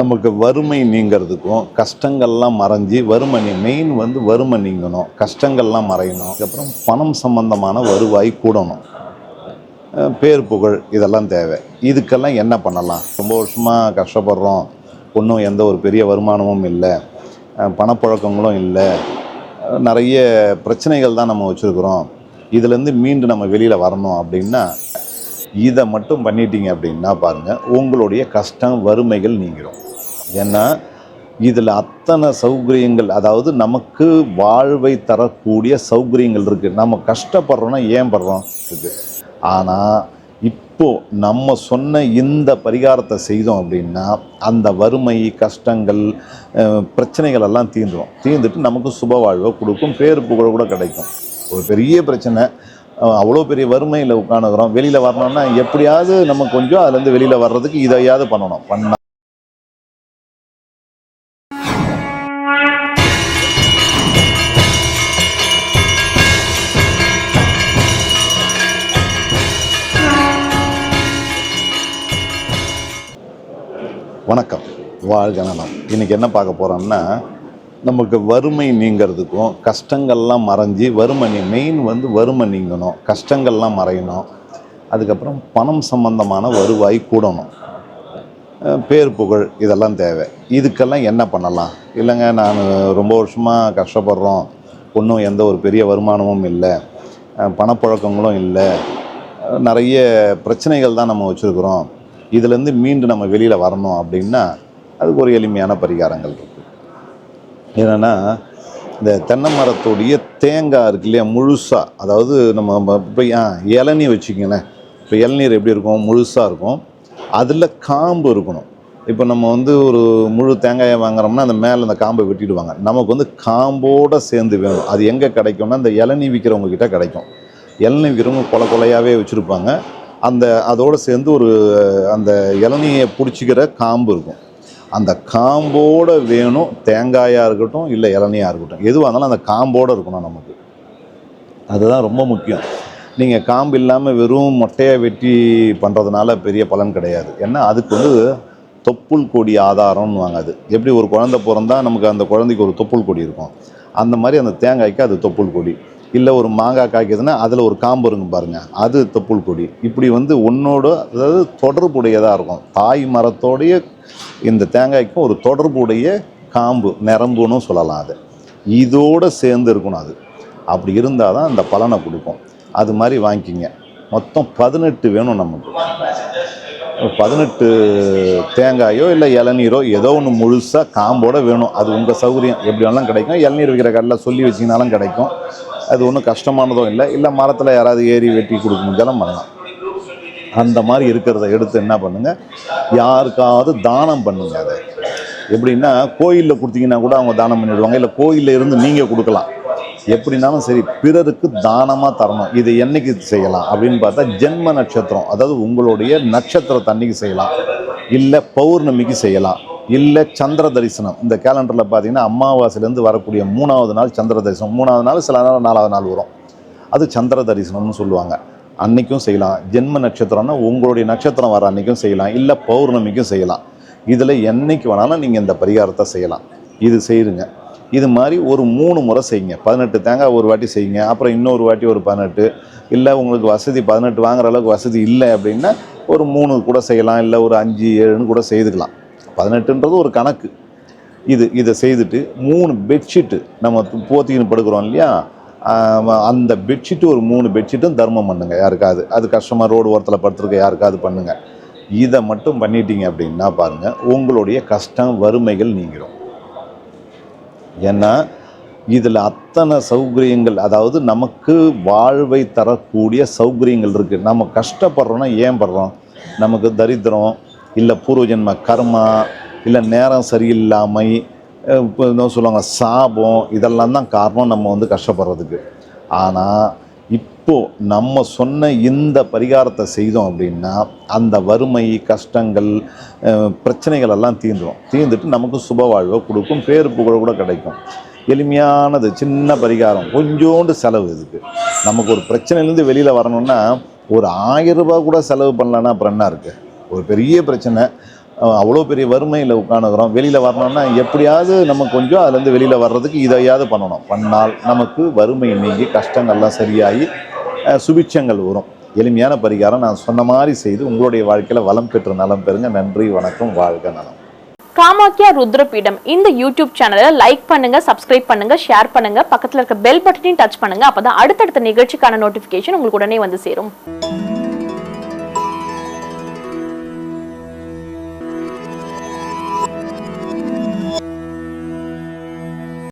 நமக்கு வறுமை நீங்கிறதுக்கும் கஷ்டங்கள்லாம் மறைஞ்சி வறுமை நீ மெயின் வந்து வறுமை நீங்கணும் கஷ்டங்கள்லாம் மறையணும். அதுக்கப்புறம் பணம் சம்பந்தமான வருவாய் கூடணும். பேர் புகழ் இதெல்லாம் தேவை. இதுக்கெல்லாம் என்ன பண்ணலாம்? ரொம்ப வருஷமாக கஷ்டப்படுறோம். ஒன்றும் எந்த ஒரு பெரிய வருமானமும் இல்லை. பணப்புழக்கங்களும் இல்லை. நிறைய பிரச்சனைகள் தான் நம்ம வச்சுருக்குறோம். இதுலேருந்து மீண்டு நம்ம வெளியில் வரணும் அப்படின்னா இதை மட்டும் பண்ணிட்டீங்க அப்படின்னா பாருங்கள் உங்களுடைய கஷ்டம் வறுமைகள் நீங்கிடும் ஏன்னா இதில் அத்தனை சௌகரியங்கள் அதாவது நமக்கு வாழ்வை தரக்கூடிய சௌகரியங்கள் இருக்குது நம்ம கஷ்டப்படுறோன்னா ஏன் படுறோம்? இருக்குது ஆனால் இப்போது நம்ம சொன்ன இந்த பரிகாரத்தை செய்தோம் அப்படின்னா அந்த வறுமை கஷ்டங்கள் பிரச்சனைகள் எல்லாம் தீந்துடும் தீர்ந்துட்டு நமக்கு சுப வாழ்வை கொடுக்கும் பேர் புகழ் கூட கிடைக்கும். ஒரு பெரிய பிரச்சனை. அவ்வளோ பெரிய வறுமையில் உட்காந்துக்கிறோம் வெளியில் வரணும்னா எப்படியாவது நம்ம கொஞ்சம் அதுலேருந்து வெளியில் வர்றதுக்கு இதையாவது பண்ணணும். பண்ண வணக்கம். வாழ்க நலம். இன்னைக்கு என்ன பார்க்க போகிறோம்னா நமக்கு வறுமை நீங்கிறதுக்கும் கஷ்டங்கள்லாம் மறைஞ்சி வறுமை நீ மெயின் வந்து வறுமை நீங்கணும் கஷ்டங்கள்லாம் மறையணும். அதுக்கப்புறம் பணம் சம்பந்தமான வருவாய் கூடணும். பேர் புகழ் இதெல்லாம் தேவை. இதுக்கெல்லாம் என்ன பண்ணலாம்? இல்லைங்க நான் ரொம்ப வருஷமாக கஷ்டப்படுறோம். ஒன்றும் எந்த ஒரு பெரிய வருமானமும் இல்லை. பணப்புழக்கங்களும் இல்லை. நிறைய பிரச்சனைகள் தான் நம்ம வச்சுருக்குறோம். இதுலேருந்து மீண்டு நம்ம வெளியில் வரணும் அப்படின்னா அதுக்கு ஒரு எளிமையான பரிகாரங்கள் இருக்குது என்னென்னா இந்த தென்னை மரத்துடைய தேங்காய் இருக்கு இல்லையா முழுசாக அதாவது நம்ம இப்போ இளநீ வச்சுக்கங்களேன். இப்போ இளநீர் எப்படி இருக்கும்? முழுசாக இருக்கும். அதில் காம்பு இருக்கணும். இப்போ நம்ம வந்து ஒரு முழு தேங்காயை வாங்குறோம்னா அந்த மேலே அந்த காம்பை வெட்டிடுவாங்க. நமக்கு வந்து காம்போடு சேர்ந்து வேணும். அது எங்கே கிடைக்கும்னா அந்த இளநீ விற்கிறவங்க கிட்டே கிடைக்கும். இளநீ விற்கிறவங்க கொலை கொலையாகவே வச்சுருப்பாங்க. அந்த அதோடு சேர்ந்து ஒரு அந்த இளநியை பிடிச்சிக்கிற காம்பு இருக்கும். அந்த காம்போடு வேணும் தேங்காயாக இருக்கட்டும் இல்லை இளநியாக இருக்கட்டும். எதுவாக இருந்தாலும் அந்த காம்போடு இருக்கணும் நமக்கு. அதுதான் ரொம்ப முக்கியம். நீங்கள் காம்பு இல்லாமல் வெறும் மொட்டையை வெட்டி பண்ணுறதுனால பெரிய பலன் கிடையாது. ஏன்னா அதுக்கு வந்து தொப்புள் கொடி ஆதாரம்னு வாங்க அது. எப்படி ஒரு குழந்தை பிறந்தா நமக்கு அந்த குழந்தைக்கு ஒரு தொப்புள் கொடி இருக்கும். அந்த மாதிரி அந்த தேங்காய்க்கு அது தொப்புள் கொடி. இல்லை ஒரு மாங்காய் காய்க்குதுன்னா அதில் ஒரு காம்பு இருக்கும் பாருங்கள் அது தொப்புள் கொடி. இப்படி வந்து ஒன்றோட அதாவது தொடர்புடையதாக இருக்கும். தாய் மரத்தோடைய இந்த தேங்காய்க்கும் ஒரு தொடர்புடைய காம்பு நிரம்புன்னு சொல்லலாம் அது. இதோடு சேர்ந்து இருக்கணும் அது. அப்படி இருந்தால் தான் அந்த பலனை கொடுக்கும். அது மாதிரி வாங்கிக்கிங்க. மொத்தம் பதினெட்டு வேணும் நமக்கு. பதினெட்டு தேங்காயோ இல்லை இளநீரோ ஏதோ ஒன்று முழுசாக காம்போட வேணும். அது உங்கள் சௌகரியம். எப்படி வேணாலும் கிடைக்கும். இளநீர் வைக்கிற கடையில் சொல்லி வச்சிங்கனாலும் கிடைக்கும். அது ஒன்றும் கஷ்டமானதும் இல்லை. இல்லை மரத்தில் யாராவது ஏறி வெட்டி கொடுக்க முடிஞ்சாலும் பண்ணலாம். அந்த மாதிரி இருக்கிறத எடுத்து என்ன பண்ணுங்கள் யாருக்காவது தானம் பண்ணுங்க அதை. எப்படின்னா கோயிலில் கொடுத்தீங்கன்னா கூட அவங்க தானம் பண்ணிவிடுவாங்க இல்லை கோயிலில் இருந்து நீங்கள் கொடுக்கலாம். எப்படினாலும் சரி பிறருக்கு தானமாக தரணும். இதை என்னைக்கு செய்யலாம் அப்படின்னு பார்த்தா ஜென்ம நட்சத்திரம் அதாவது உங்களுடைய நட்சத்திரத்தை அன்னைக்கு செய்யலாம். இல்லை பௌர்ணமிக்கு செய்யலாம். இல்லை சந்திர தரிசனம். இந்த கேலண்டரில் பார்த்தீங்கன்னா அமாவாசையிலேருந்து வரக்கூடிய மூணாவது நாள் சந்திர தரிசனம். மூணாவது நாள் சில நாள் நாலாவது நாள் வரும். அது சந்திர தரிசனம்னு சொல்லுவாங்க. அன்றைக்கும் செய்யலாம். ஜென்ம நட்சத்திரம்னா உங்களுடைய நட்சத்திரம் வர அன்றைக்கும் செய்யலாம். இல்லை பௌர்ணமிக்கும் செய்யலாம். இதில் என்றைக்கு வேணாலும் நீங்கள் இந்த பரிகாரத்தை செய்யலாம். இது செய்யுங்க. இது மாதிரி ஒரு மூணு முறை செய்யுங்க. பதினெட்டு தேங்காய் ஒரு வாட்டி செய்யுங்க. அப்புறம் இன்னொரு வாட்டி ஒரு பதினெட்டு. இல்லை உங்களுக்கு வசதி பதினெட்டு வாங்குற அளவுக்கு வசதி இல்லை அப்படின்னா ஒரு மூணு கூட செய்யலாம். இல்லை ஒரு அஞ்சு ஏழுன்னு கூட செய்துக்கலாம். பதினெட்டுன்றது ஒரு கணக்கு. இது இதை செய்துட்டு மூணு பெட்ஷீட்டு நம்ம போத்திக்கின்னு படுக்கிறோம் இல்லையா? அந்த பெட்ஷீட்டு ஒரு மூணு பெட்ஷீட்டும் தர்மம் பண்ணுங்க. யாருக்காவது. அது கஷ்டமாக ரோடு ஓரத்தில் படுத்துருக்க யாருக்காவது பண்ணுங்க. இதை மட்டும் பண்ணிட்டீங்க அப்படின்னா பாருங்க உங்களுடைய கஷ்டம் வறுமைகள் நீங்கிடும் ஏன்னா இதில் அத்தனை சௌகரியங்கள் அதாவது நமக்கு வாழ்வை தரக்கூடிய சௌகரியங்கள் இருக்குது நம்ம கஷ்டப்படுறோன்னா ஏன் படுறோம்? நமக்கு தரித்திரம் இல்லை பூர்வஜன்ம கர்மா இல்லை நேரம் சரியில்லாமை இப்போ என்ன சொல்லுவாங்க சாபம் இதெல்லாம் தான் காரணம் நம்ம வந்து கஷ்டப்படுறதுக்கு. ஆனால் இப்போது நம்ம சொன்ன இந்த பரிகாரத்தை செய்தோம் அப்படின்னா அந்த வறுமை கஷ்டங்கள் பிரச்சனைகள் எல்லாம் தீர்ந்துடும் தீர்ந்துட்டு நமக்கு சுப வாழ்வை கொடுக்கும் பேர் புகழ் கூட கிடைக்கும். எளிமையானது சின்ன பரிகாரம் கொஞ்சோண்டு செலவு இதுக்கு. நமக்கு ஒரு பிரச்சனையிலேருந்து வெளியில் வரணும்னா ஒரு ஆயிரம் ரூபாய் கூட செலவு பண்ணலன்னா அப்புறம் என்ன இருக்குது ஒரு பெரிய பிரச்சனை. அவ்வளோ பெரிய வறுமையில் உட்காந்துக்கிறோம் வெளியில் வரணும்னா எப்படியாவது நம்ம கொஞ்சம் அதுலேருந்து வெளியில் வர்றதுக்கு இதையாவது பண்ணணும். பண்ணால் நமக்கு வறுமை நீங்கி கஷ்டங்கள்லாம் சரியாகி சுபிட்சங்கள் வரும். எளிமையான பரிகாரம் நான் சொன்ன மாதிரி செய்து உங்களுடைய வாழ்க்கையில் வளம் பெற்று நலம் பெறுங்க. நன்றி வணக்கம் வாழ்க நலம். காமாக்கியா ருத்ரபீடம். இந்த யூடியூப் சேனலை லைக் பண்ணுங்க சப்ஸ்கிரைப் பண்ணுங்க ஷேர் பண்ணுங்க. பக்கத்தில் இருக்க பெல் பட்டனையும் டச் பண்ணுங்க. அப்பதான் அடுத்தடுத்த நிகழ்ச்சிக்கான நோட்டிபிகேஷன் உங்களுக்கு உடனே வந்து சேரும்.